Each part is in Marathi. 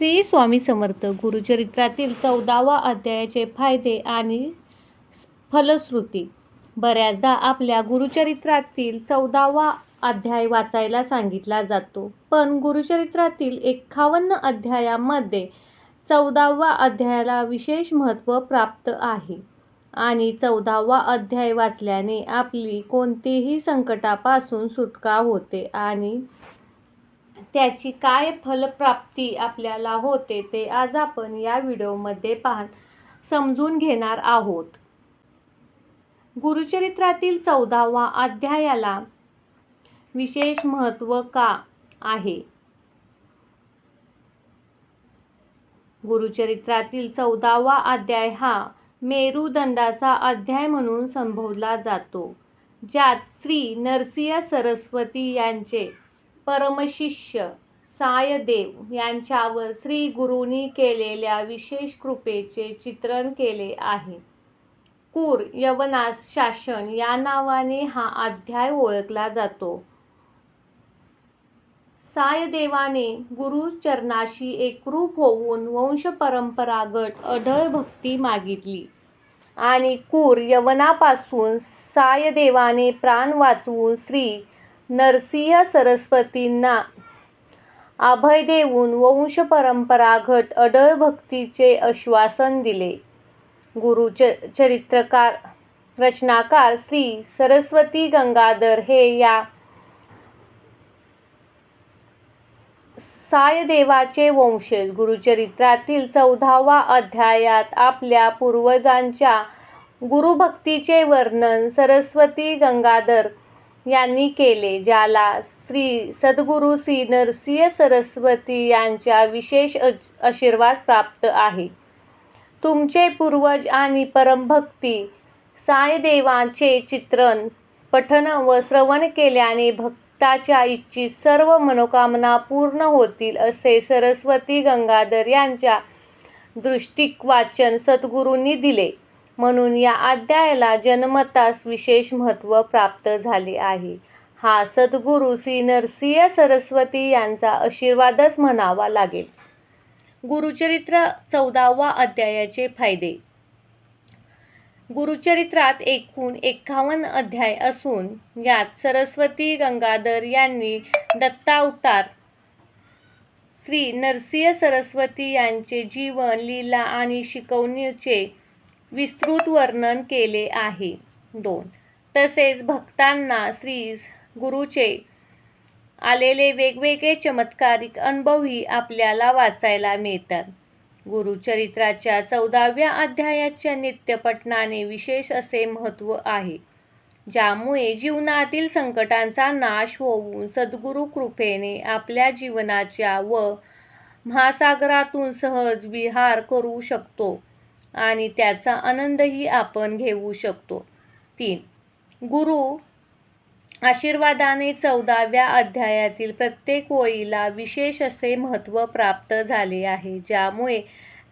श्री स्वामी समर्थ गुरुचरित्रातील चौदावा अध्यायाचे फायदे आणि फलश्रुती. बऱ्याचदा आपल्या गुरुचरित्रातील चौदावा अध्याय वाचायला सांगितला जातो पण गुरुचरित्रातील एकावन्न अध्यायामध्ये चौदावा अध्यायाला विशेष महत्त्व प्राप्त आहे आणि चौदावा अध्याय वाचल्याने आपली कोणतीही संकटापासून सुटका होते आणि त्याची काय फलप्राप्ती आपल्याला होते ते आज आपण या व्हिडिओमध्ये पाह समजून घेणार आहोत. गुरुचरित्रातील चौदावा अध्यायाला विशेष महत्त्व का आहे? गुरुचरित्रातील चौदावा अध्याय हा मेरुदंडाचा अध्याय म्हणून संबोधला जातो ज्यात श्री नरसिंह सरस्वती यांचे परमशिष्य सायदेव यांच्यावर श्री गुरूंनी केलेल्या विशेष कृपेचे चित्रण केले आहे. कूर यवनास शासन या नावाने हा अध्याय ओळखला जातो. सायदेवाने गुरुचरणाशी एकरूप होऊन वंशपरंपरागत अढळ भक्ती मागितली आणि कूर यवनापासून सायदेवाने प्राण वाचवून श्री नरसिंह सरस्वतींना अभय देऊन वंशपरंपरागत अढळ भक्तीचे आश्वासन दिले. गुरुच चरित्रकार रचनाकार श्री सरस्वती गंगाधर हे या सायदेवाचे वंशज गुरुचरित्रातील चौदावा अध्यायात आपल्या पूर्वजांच्या गुरुभक्तीचे वर्णन सरस्वती गंगाधर यांनी केले ज्याला श्री सद्गुरू श्री नरसिंह सरस्वती यांच्या विशेष आशीर्वाद प्राप्त आहे. तुमचे पूर्वज आणि परमभक्ती साईदेवांचे चित्रण पठन व श्रवण केल्याने भक्ताच्या इच्छित सर्व मनोकामना पूर्ण होतील असे सरस्वती गंगाधर यांच्या दृष्टिक वाचन सद्गुरूंनी दिले. म्हणून या अध्यायाला जन्मतास विशेष महत्त्व प्राप्त झाले आहे. हा सद्गुरू श्री नरसिंह सरस्वती यांचा आशीर्वादच म्हणावा लागेल. गुरुचरित्र चौदावा अध्यायाचे फायदे. गुरुचरित्रात एकूण एक्कावन्न अध्याय असून यात सरस्वती गंगाधर यांनी दत्तावतार श्री नरसिंह सरस्वती यांचे जीवन लीला आणि शिकवणीचे विस्तृत वर्णन केले आहे. दोन. तसेच भक्तांना श्री गुरुचे आलेले वेगवेगळे चमत्कारिक अनुभवही आपल्याला वाचायला मिळतात. गुरुचरित्राच्या चौदाव्या अध्यायाच्या नित्यपठणाने विशेष असे महत्त्व आहे ज्यामुळे जीवनातील संकटांचा नाश होऊन सद्गुरू कृपेने आपल्या जीवनाच्या व महासागरातून सहज विहार करू शकतो. आणि त्याचा आनंदही आपण घेऊ शकतो. तीन गुरु आशीर्वादाने चौदाव्या अध्यायातील प्रत्येक ओळीला विशेष असे महत्त्व प्राप्त झाले आहे ज्यामुळे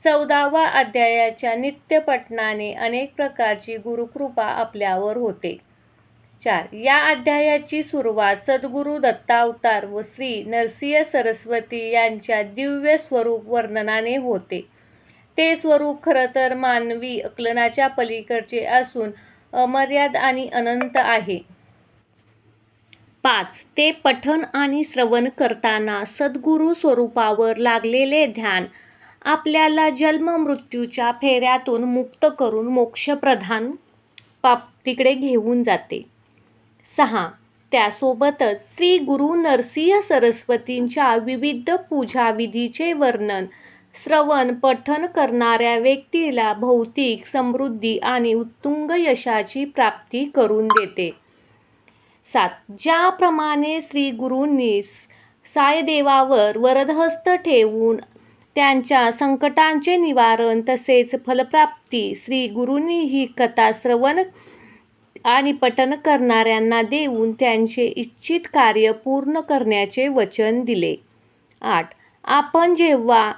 चौदावा अध्यायाच्या नित्यपठणाने अनेक प्रकारची गुरुकृपा आपल्यावर होते. चार या अध्यायाची सुरुवात सद्गुरू दत्तावतार व श्री नरसिंह सरस्वती यांच्या दिव्य स्वरूप वर्णनाने होते. ते स्वरूप खरं तर मानवी आकलनाच्या पलीकडचे असून अमर्याद आणि अनंत आहे. पाच. ते पठन आणि श्रवण करताना सद्गुरू स्वरूपावर लागलेले ध्यान आपल्याला जन्म मृत्यूच्या फेऱ्यातून मुक्त करून मोक्षप्रधान तिकडे घेऊन जाते. सहा. त्यासोबतच श्री गुरु नरसिंह सरस्वतींच्या विविध पूजाविधीचे वर्णन श्रवण पठन करणाऱ्या व्यक्तीला भौतिक समृद्धी आणि उत्तुंग यशाची प्राप्ती करून देते. सात. ज्याप्रमाणे श्री गुरूंनी सायदेवावर वरदहस्त ठेवून त्यांच्या संकटांचे निवारण तसेच फलप्राप्ती श्री गुरूंनी ही कथा श्रवण आणि पठन करणाऱ्यांना देऊन त्यांचे इच्छित कार्य पूर्ण करण्याचे वचन दिले. आठ. आपण जेव्हा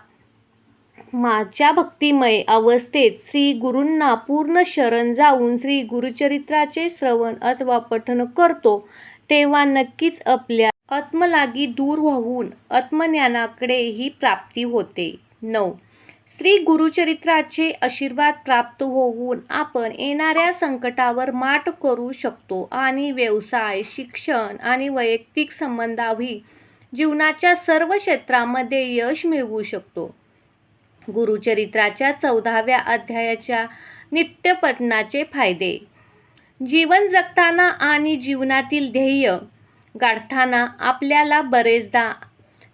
माझ्या भक्तिमय अवस्थेत श्री गुरूंना पूर्ण शरण जाऊन श्री गुरुचरित्राचे श्रवण अथवा पठन करतो तेव्हा नक्कीच आपल्या आत्मलागी दूर होऊन आत्मज्ञानाकडे ही प्राप्ती होते. नऊ. श्री गुरुचरित्राचे आशीर्वाद प्राप्त होऊन आपण येणाऱ्या संकटावर मात करू शकतो आणि व्यवसाय शिक्षण आणि वैयक्तिक संबंधावी जीवनाच्या सर्व क्षेत्रामध्ये यश मिळवू शकतो. गुरुचरित्राच्या चौदाव्या अध्यायाच्या नित्यपठणाचे फायदे. जीवन जगताना आणि जीवनातील ध्येय गाठताना आपल्याला बरेचदा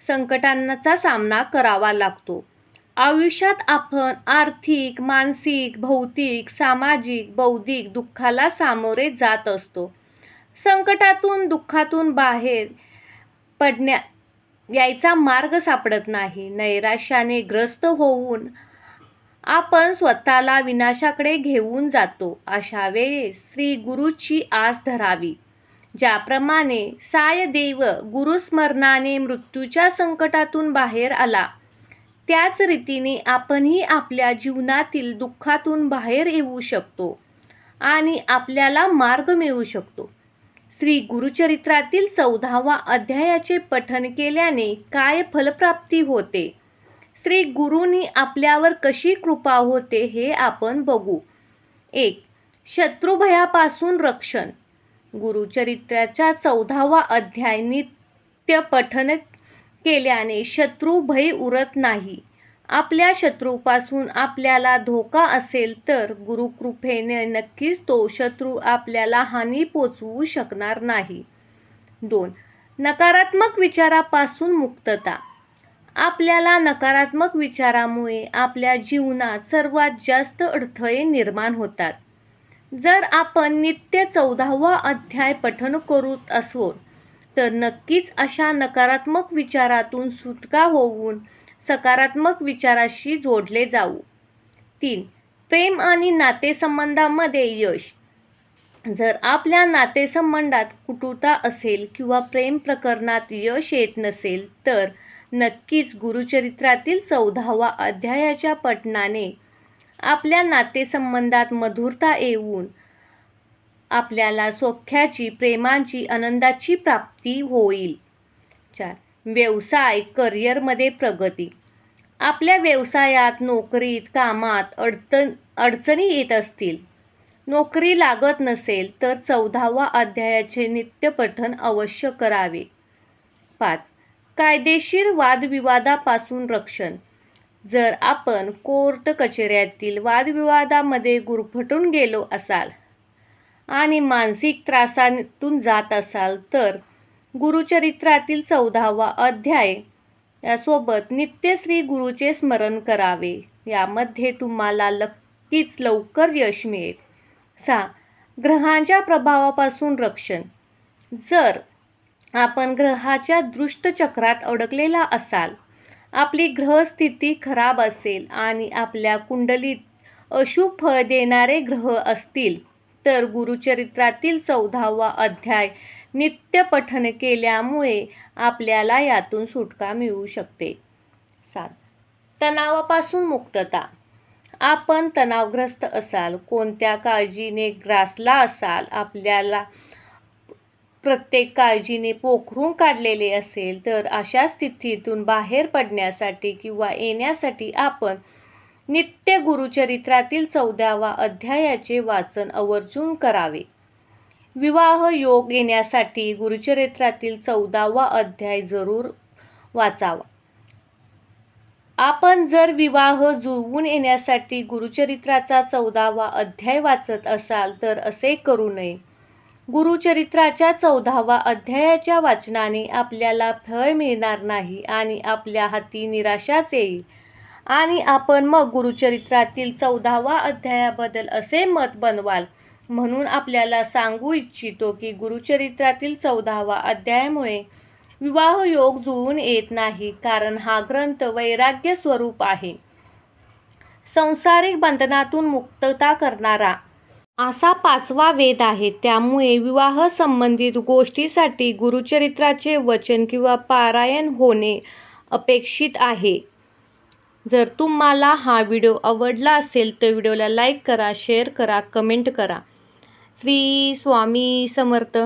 संकटांचा सामना करावा लागतो. आयुष्यात आपण आर्थिक मानसिक भौतिक सामाजिक बौद्धिक दुःखाला सामोरे जात असतो. संकटातून दुःखातून बाहेर पडण्या यायचा मार्ग सापडत नाही. नैराश्याने ग्रस्त होऊन आपण स्वतःला विनाशाकडे घेऊन जातो. अशा वेळेस श्री गुरुची आस धरावी. ज्याप्रमाणे सायदेव गुरुस्मरणाने मृत्यूच्या संकटातून बाहेर आला त्याच रीतीने आपणही आपल्या जीवनातील दुःखातून बाहेर येऊ शकतो आणि आपल्याला मार्ग मिळू शकतो. श्री गुरुचरित्रातील चौदावा अध्यायाचे पठन केल्याने काय फलप्राप्ती होते? श्री गुरुनी आपल्यावर कशी कृपा होते हे आपण बघू. एक शत्रुभयापासून रक्षण. गुरुचरित्राच्या चौदावा अध्याय नित्य पठन केल्याने शत्रू भय उरत नाही. आपल्या शत्रूपासून आपल्याला धोका असेल तर गुरुकृपेने नक्कीच तो शत्रू आपल्याला हानी पोचवू शकणार नाही. दोन नकारात्मक विचारापासून मुक्तता. आपल्याला नकारात्मक विचारामुळे आपल्या जीवनात सर्वात जास्त अडथळे निर्माण होतात. जर आपण नित्य चौदावा अध्याय पठन करत असो तर नक्कीच अशा नकारात्मक विचारातून सुटका होऊन सकारात्मक विचाराशी जोडले जाऊ. तीन प्रेम आणि नातेसंबंधामध्ये यश. जर आपल्या नातेसंबंधात कुटुता असेल किंवा प्रेम प्रकरणात यश येत नसेल तर नक्कीच गुरुचरित्रातील चौदावा अध्यायाच्या पठणाने आपल्या नातेसंबंधात मधुरता येऊन आपल्याला सौख्याची प्रेमाची आनंदाची प्राप्ती होईल. चार व्यवसाय करिअरमध्ये प्रगती. आपल्या व्यवसायात नोकरीत कामात अडचण अडचणी येत असतील. नोकरी लागत नसेल तर चौदावा अध्यायाचे नित्यपठन अवश्य करावे. पाच. कायदेशीर वादविवादापासून रक्षण. जर आपण कोर्ट कचेऱ्यातील वादविवादामध्ये गुरफटून गेलो असाल आणि मानसिक त्रासातून जात असाल तर गुरुचरित्रातील चौदावा अध्याय. यासोबत नित्य श्री गुरुचे स्मरण करावे. यामध्ये तुम्हाला नक्कीच लवकर यश मिळेल. सा ग्रहांच्या प्रभावापासून रक्षण. जर आपण ग्रहाच्या दृष्टचक्रात अडकलेला असाल आपली ग्रहस्थिती खराब असेल आणि आपल्या कुंडलीत अशुभ फळ देणारे ग्रह असतील तर गुरुचरित्रातील चौदावा अध्याय नित्य पठन केल्यामुळे आपल्याला यातून सुटका मिळू शकते. सात. तणावापासून मुक्तता. आपण तणावग्रस्त असाल कोणत्या काळजीने ग्रासला असाल आपल्याला प्रत्येक काळजीने पोखरून काढलेले असेल तर अशा स्थितीतून बाहेर पडण्यासाठी किंवा येण्यासाठी आपण नित्य गुरुचरित्रातील चौदावा अध्यायाचे वाचन आवर्जून करावे. विवाह योग येण्यासाठी गुरुचरित्रातील चौदावा अध्याय जरूर वाचावा. आपण जर विवाह जुळवून येण्यासाठी गुरुचरित्राचा चौदावा अध्याय वाचत असाल तर असे करू नये. गुरुचरित्राच्या चौदावा अध्यायाच्या वाचनाने आपल्याला फळ मिळणार नाही आणि आपल्या हाती निराशाच येईल. आणि आपण मग गुरुचरित्रातील चौदावा अध्यायाबद्दल असे मत बनवाल म्हणून आपल्याला सांगू इच्छितो की गुरुचरित्रातील चौदावा अध्यायामुळे विवाह योग जुळून येत नाही कारण हा ग्रंथ वैराग्य स्वरूप आहे. संसारिक बंधनातून मुक्तता करणारा असा पाचवा वेद आहे. त्यामुळे विवाह संबंधित गोष्टीसाठी गुरुचरित्राचे वचन किंवा पारायण होणे अपेक्षित आहे. जर तुम्हाला हा व्हिडिओ आवडला असेल तर व्हिडिओला लाईक करा शेअर करा कमेंट करा. श्री स्वामी समर्थ.